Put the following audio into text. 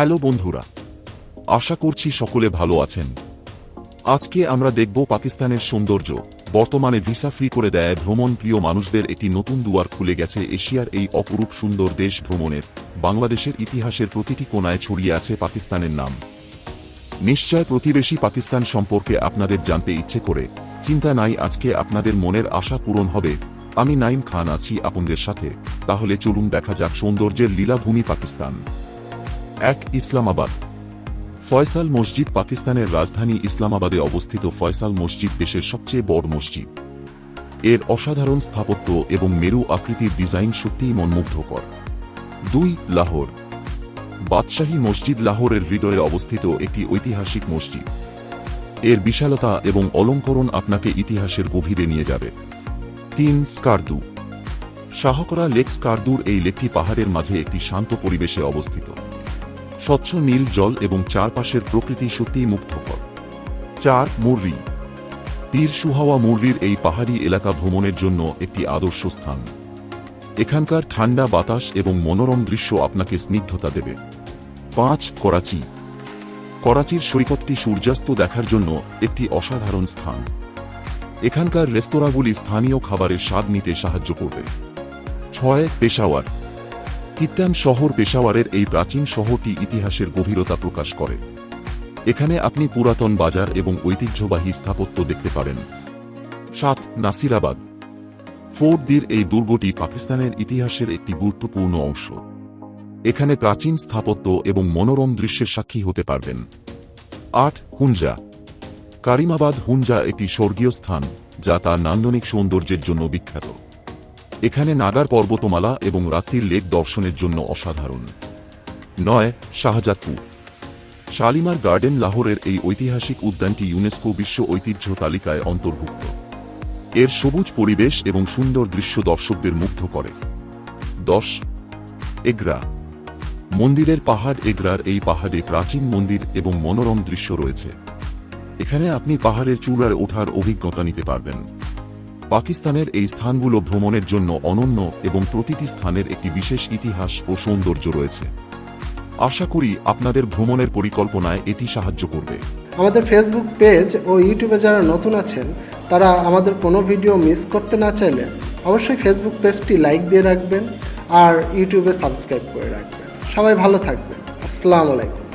Hello বন্ধুরা, আশা করছি সকলে ভালো আছেন। আজকে আমরা দেখব পাকিস্তানের সৌন্দর্য, বর্তমানে ভিসা ফ্রি করে দেয় ভ্রমণ প্রিয় মানুষদের একটি নতুন দুয়ার খুলে গেছে এশিয়ার এই অপরূপ সুন্দর দেশ ভ্রমণের, বাংলাদেশের ইতিহাসের প্রতিটি কোনায় ছড়িয়ে আছে পাকিস্তানের নাম। নিশ্চয় প্রতিবেশী পাকিস্তান সম্পর্কে আপনাদের জানতে ইচ্ছে করে, চিন্তা নাই আজকে আপনাদের মনের আশা পূরণ হবে। আমি নাইম খান আছি আপনাদের সাথে, তাহলে চলুন দেখা যাক সৌন্দর্যের লীলাভূমি পাকিস্তান। এক ইসলামাবাদ। ফয়সাল মসজিদ পাকিস্তানের রাজধানী ইসলামাবাদে অবস্থিত ফয়সাল মসজিদ দেশের সবচেয়ে বড় মসজিদ। এর অসাধারণ স্থাপত্য এবং মেরু আকৃতির ডিজাইন সত্যিই মনমুগ্ধকর। দুই, লাহোর। বাদশাহী মসজিদ লাহোরের হৃদয়ে অবস্থিত একটি ঐতিহাসিক মসজিদ। এর বিশালতা এবং অলঙ্করণ আপনাকে ইতিহাসের গভীরে নিয়ে যাবে। তিন, স্কারদু। শাহকরা লেক স্কারদুর এই লেকটি পাহাড়ের মাঝে একটি শান্ত পরিবেশে অবস্থিত। স্বচ্ছ নীল জল এবং চারপাশের প্রকৃতি সত্যিই মুগ্ধকর। চার মুররি পীর সুহাওয়া মুররির এই পাহাড়ি এলাকা ভ্রমণের জন্য একটি আদর্শ স্থান। এখানকার ঠান্ডা বাতাস এবং মনোরম দৃশ্য আপনাকে স্নিগ্ধতা দেবে। পাঁচ, করাচি। করাচির সৈকতটি সূর্যাস্ত দেখার জন্য একটি অসাধারণ স্থান। এখানকার রেস্তোরাঁগুলি স্থানীয় খাবারের স্বাদ নিতে সাহায্য করবে। ছয়, পেশাওয়ার। কিত্তান শহর পেশাওয়ারের এই প্রাচীন শহরটি ইতিহাসের গভীরতা প্রকাশ করে। এখানে আপনি পুরাতন বাজার এবং ঐতিহ্যবাহী স্থাপত্য দেখতে পাবেন সাত, নাসিরাবাদ। ফোর্ট দির এই দুর্গটি পাকিস্তানের ইতিহাসের একটি গুরুত্বপূর্ণ অংশ। এখানে প্রাচীন স্থাপত্য এবং মনোরম দৃশ্যের সাক্ষী হতে পারবেন। আট হুঞ্জা কারিমাবাদ হুঞ্জা একটি স্বর্গীয় স্থান, যা তার নান্দনিক সৌন্দর্যের জন্য বিখ্যাত। এখানে নাগার পর্বতমালা এবং রাত্রির লেক দর্শনের জন্য অসাধারণ। নয়, শাহজাদপুর। শালিমার গার্ডেন লাহোরের এই ঐতিহাসিক উদ্যানটি ইউনেস্কো বিশ্ব ঐতিহ্য তালিকায় অন্তর্ভুক্ত। এর সবুজ পরিবেশ এবং সুন্দর দৃশ্য দর্শকদের মুগ্ধ করে। দশ, এগরা। মন্দিরের পাহাড় এগরার এই পাহাড়ে প্রাচীন মন্দির এবং মনোরম দৃশ্য রয়েছে। এখানে আপনি পাহাড়ের চূড়ায় ওঠার অভিজ্ঞতা নিতে পারবেন। পাকিস্তানের এই স্থানগুলো ভ্রমণের জন্য অনন্য এবং প্রতিটি স্থানের একটি বিশেষ ইতিহাস ও সৌন্দর্য রয়েছে। আশা করি আপনাদের ভ্রমণের পরিকল্পনায় এটি সাহায্য করবে। আমাদের ফেসবুক পেজ ও ইউটিউবে যারা নতুন আছেন, তারা আমাদের কোনো ভিডিও মিস করতে না চাইলে অবশ্যই ফেসবুক পেজটি লাইক দিয়ে রাখবেন আর ইউটিউবে সাবস্ক্রাইব করে রাখবেন। সবাই ভালো থাকবেন। আসসালামু আলাইকুম।